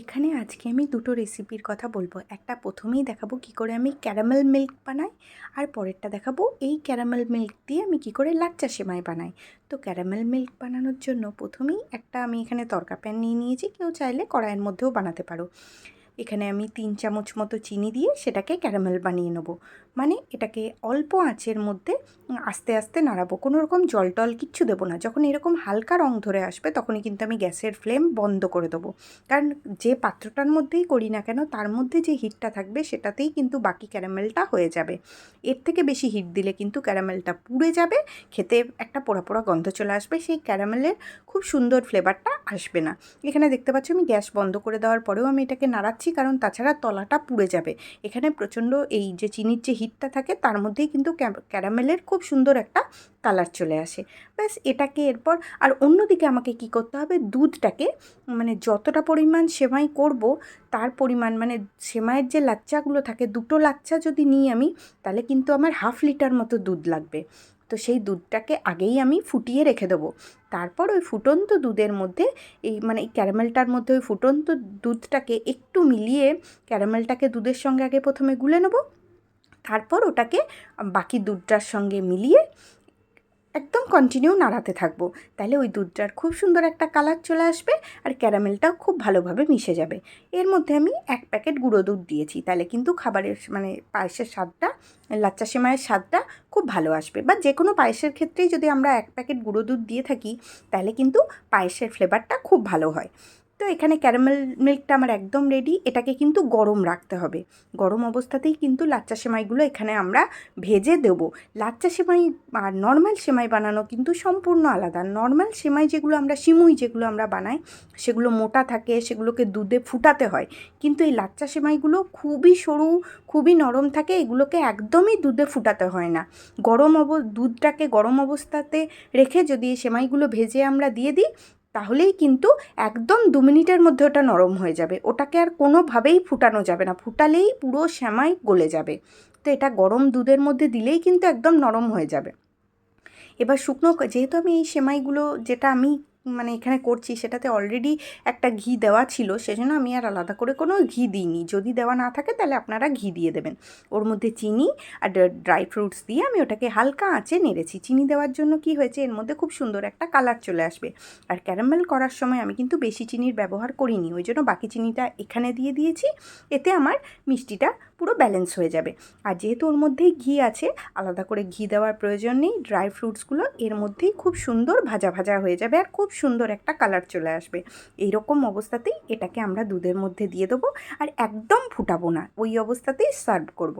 এখানে আজকে আমি দুটো রেসিপির কথা বলব। একটা প্রথমেই দেখাবো কি করে আমি ক্যারামেল মিল্ক বানাই, আর পরেরটা দেখাবো এই ক্যারামেল মিল্ক দিয়ে আমি কি করে লাচ্চা সেমাই বানাই। তো ক্যারামেল মিল্ক বানানোর জন্য প্রথমেই একটা আমি এখানে তরকা প্যান নিয়ে নিয়েছি। কেউ চাইলে কড়াইয়ের মধ্যেও বানাতে পারো। এখানে আমি তিন চামচ মতো চিনি দিয়ে সেটাকে ক্যারামেল বানিয়ে নেব। মানে এটাকে অল্প আঁচের মধ্যে আস্তে আস্তে নাড়াবো। কোনো রকম জল টল কিচ্ছু দেবো না। যখন এরকম হালকা রং ধরে আসবে তখনই কিন্তু আমি গ্যাসের ফ্লেম বন্ধ করে দেবো। কারণ যে পাত্রটার মধ্যেই করি না কেন, তার মধ্যে যে হিটটা থাকবে সেটাতেই কিন্তু বাকি ক্যারামেলটা হয়ে যাবে। এর থেকে বেশি হিট দিলে কিন্তু ক্যারামেলটা পুড়ে যাবে, খেতে একটা পোড়া পোড়া গন্ধ চলে আসবে, সেই ক্যারামেলের খুব সুন্দর ফ্লেভারটা আসবে না। এখানে দেখতে পাচ্ছ আমি গ্যাস বন্ধ করে দেওয়ার পরেও আমি এটাকে নাড়াচ্ছি। কারণ তাছাড়া তলাটা পুড়ে যাবে। এখানে প্রচণ্ড এই যে চিনির যে হিটটা থাকে, তার মধ্যেই কিন্তু ক্যারামেলের খুব সুন্দর একটা কালার চলে আসে। ব্যাস, এটাকে এরপর, আর অন্যদিকে আমাকে কি করতে হবে? দুধটাকে মানে যতটা পরিমাণ সেমাই করব, তার পরিমাণ মানে সেমাইয়ের যে লাচ্চাগুলো থাকে, দুটো লাচ্চা যদি নিই আমি, তাহলে কিন্তু আমার হাফ লিটার মতো দুধ লাগবে। তো সেই দুধটাকে আগেই আমি ফুটিয়ে রেখে দেবো। তারপর ওই ফুটন্ত দুধের মধ্যে এই মানে এই ক্যারামেলটার মধ্যে ওই ফুটন্ত দুধটাকে একটু মিলিয়ে ক্যারামেলটাকে দুধের সঙ্গে আগে প্রথমে গুলে নেব। তারপর ওটাকে বাকি দুধটার সঙ্গে মিলিয়ে একদম কন্টিনিউ নাড়াতে থাকব। তাহলে ওই দুধটার খুব সুন্দর একটা কালার চলে আসবে আর ক্যারামেলটাও খুব ভালোভাবে মিশে যাবে। এর মধ্যে আমি এক প্যাকেট গুঁড়ো দুধ দিয়েছি। তাহলে কিন্তু খাবারের মানে পায়েসের স্বাদটা, লাচ্চা সেমাইয়ের স্বাদটা খুব ভালো আসবে। বা যে কোনো পায়েসের ক্ষেত্রেই যদি আমরা এক প্যাকেট গুঁড়ো দুধ দিয়ে থাকি, তাহলে কিন্তু পায়েসের ফ্লেভারটা খুব ভালো হয়। তো এখানে ক্যারামেল মিল্কটা আমার একদম রেডি এটাকে কিন্তু গরম রাখতে হবে। গরম অবস্থাতেই কিন্তু লাচ্চা সেমাইগুলো এখানে আমরা ভেজে দেব। লাচ্চা সেমাই আর নর্মাল সেমাই বানানো কিন্তু সম্পূর্ণ আলাদা। নর্মাল সেমাই যেগুলো আমরা, সিমুই যেগুলো আমরা বানাই, সেগুলো মোটা থাকে, সেগুলোকে দুধে ফুটাতে হয়। কিন্তু এই লাচ্চা সেমাইগুলো খুবই সরু, খুবই নরম থাকে, এগুলোকে একদমই দুধে ফুটাতে হয় না। গরম অব, দুধটাকে গরম অবস্থাতে রেখে যদি এই সেমাইগুলো ভেজে আমরা দিয়ে দিই তাহলেই কিন্তু একদম দু মিনিটের মধ্যে ওটা নরম হয়ে যাবে। ওটাকে আর কোনোভাবেই ফুটানো যাবে না। ফুটালেই পুরো শ্যামাই গলে যাবে। তো এটা গরম দুধের মধ্যে দিলেই কিন্তু একদম নরম হয়ে যাবে। এবার শুকনো যেহেতু আমি এই সেমাইগুলো যেটা আমি মানে এখানে করছি সেটাতে অলরেডি একটা ঘি দেওয়া ছিল, সেজন্য আমি আর আলাদা করে কোনো ঘি দিইনি। যদি দেওয়া না থাকে তাহলে আপনারা ঘি দিয়ে দেবেন। ওর মধ্যে চিনি আর ড্রাই ফ্রুটস দিয়ে আমি ওটাকে হালকা আঁচে নেড়েছি। চিনি দেওয়ার জন্য কি হয়েছে, এর মধ্যে খুব সুন্দর একটা কালার চলে আসবে। আর ক্যারামেল করার সময় আমি কিন্তু বেশি চিনির ব্যবহার করিনি, ওই জন্য বাকি চিনিটা এখানে দিয়ে দিয়েছি। এতে আমার মিষ্টিটা পুরো ব্যালেন্স হয়ে যাবে আর যেহেতু ওর মধ্যেই ঘি আছে, আলাদা করে ঘি দেওয়ার প্রয়োজন নেই ড্রাই ফ্রুটসগুলো এর মধ্যেই খুব সুন্দর ভাজা ভাজা হয়ে যাবে আর খুব সুন্দর একটা কালার চলে আসবে এইরকম অবস্থাতেই এটাকে আমরা দুধের মধ্যে দিয়ে দেবো আর একদম ফুটাবো না, ওই অবস্থাতেই সার্ভ করব।